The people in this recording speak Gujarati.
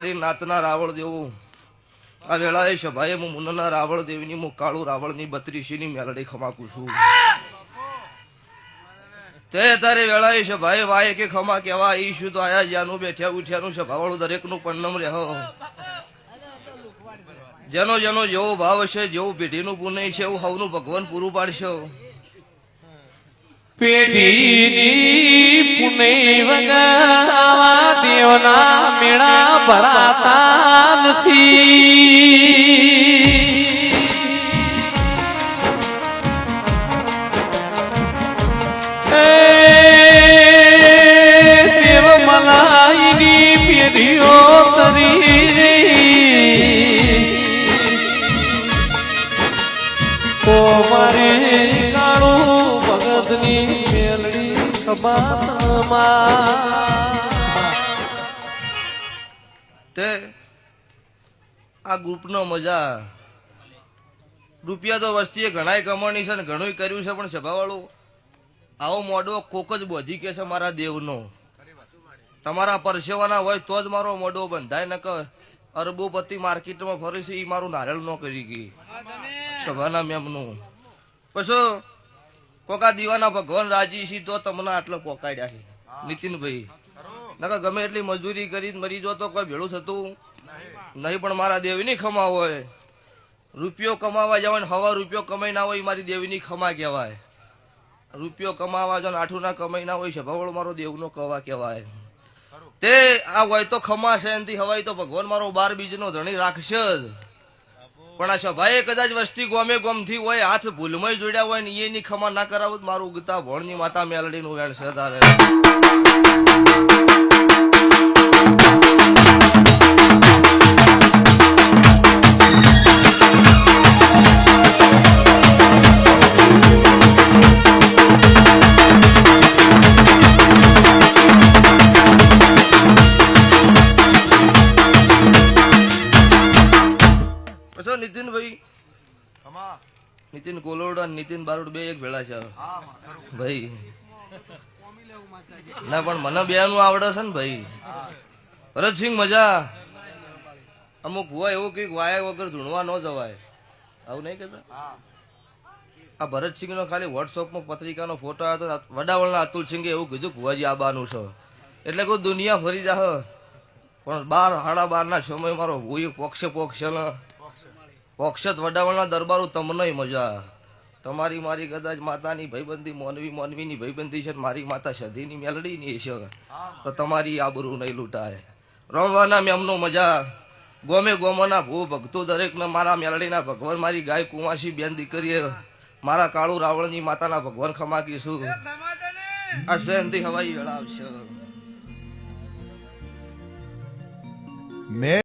નાતના રાવળ દેવો. આ વેળાએ સભાએ હું મુન્નના રાવળ દેવની, હું કાળુ રાવળની બત્રીસીની મેલડી ખમાકું છું. તે તારે વેળાએ સભાએ વાય કે ખમા કેવા ઈશું તો આયા જ્યાંનું બેઠ્યા ઉઠ્યાનું સભાવાળું દરેકનું પન્નમ રહ્યો જેનો જેનો જેવો ભાવ છે, જેવું પેઢીનું પુણ્ય છે, એવું હવનું ભગવાન પૂરું પાડશે. પેઢીની વગર દેવના મેળા ભરાતા નથી. દેવ મલાઈની પેઢીઓ તરી રહી મારે ખબાતમાં તે આ ગ્રુપનો મજા. રૂપિયા તો વસ્તીએ ઘણાય કમાણી છે ને ઘણું કર્યું છે, પણ સભાવાળું, આવો મોડો કોક જ બોધી કે છે મારા દેવનો. તમારા પરસેવાના હોય તો જ મારો મોડો બંધાય ન કે અરબોપતિ માર્કેટમાં ફરે છે એ મારું નારેલ ન કરી ગઈ. સભાના મેમનું. પછી કોકા દીવાના ભગવાન રાજી છે, તો તમને આટલો પોકાડ્યા છે. નીતિનભાઈ, નકર ગમે એટલી મજૂરી કરી મરી જો તો કોઈ ભેળું થતું નહીં, પણ મારા દેવીની ખમા હોય. રૂપિયો કમાવા જવાય હવા રૂપિયો કમાઈ ના હોય, મારી દેવીની ખમા કહેવાય. રૂપિયો કમાવા જો આઠું ના કમાઈ ના હોય, સભાવળ મારો દેવનો કવા કહેવાય. તે આ હોય તો ખમા છે, એનથી હવાય તો ભગવાન મારો બાર બીજનો ધણી રાખશે જ પણ આ સભાએ કદાચ વસ્તી ગોમે ગોમથી હોય, હાથ ભૂલમાં જોડ્યા હોય ને એની ખમા ના કરાવું મારું ઉગતા ભોણની માતા મેલડીનું વેણ છે નીતિન કોલોડ અને નીતિન બારોડ બે એક ભેળા છે ભાઈ. ના પણ મને બે નું આવડે છે ને ભાઈ. ભરતસિંહ મજા. અમુક હોય એવું કંઈક વાયા વગર ધૂણવા ન જવાય. આવું નહીં કેતા આ ભરતસિંહ નો ખાલી વોટ્સઅપમાં પત્રિકાનો ફોટો આવ્યો હતો વડાવળના અતુલસિંહે એવું કીધું ભુવાજી આ બાનું છે. એટલે કોઈ દુનિયા ફરી જાહ. પણ બાર હાડા બાર ના સમય મારો પોક્ષે પોક્ષે ને પોક્ષત વડાવળના દરબારો, તમને મજા. તમારી મારી કદાચ માતાની ભાઈબંધી મોનવી મોનવીની ભાઈબંધી છે ને મારી માતા સધીની મેલડીની છે. તો તમારી આબરૂ નહીં લૂંટાય. રમવાના મેમનો મજા. ગોમે ગોમોના ભૂ ભક્તો દરેકને મારા મેલડીના ભગવાન, મારી ગાય કુંવાસી બેન દીકરીએ, મારા કાળુ રાવણની માતાના ભગવાન ખમાકીશું આ સહેનથી હવાઈ વેળાવશે મેં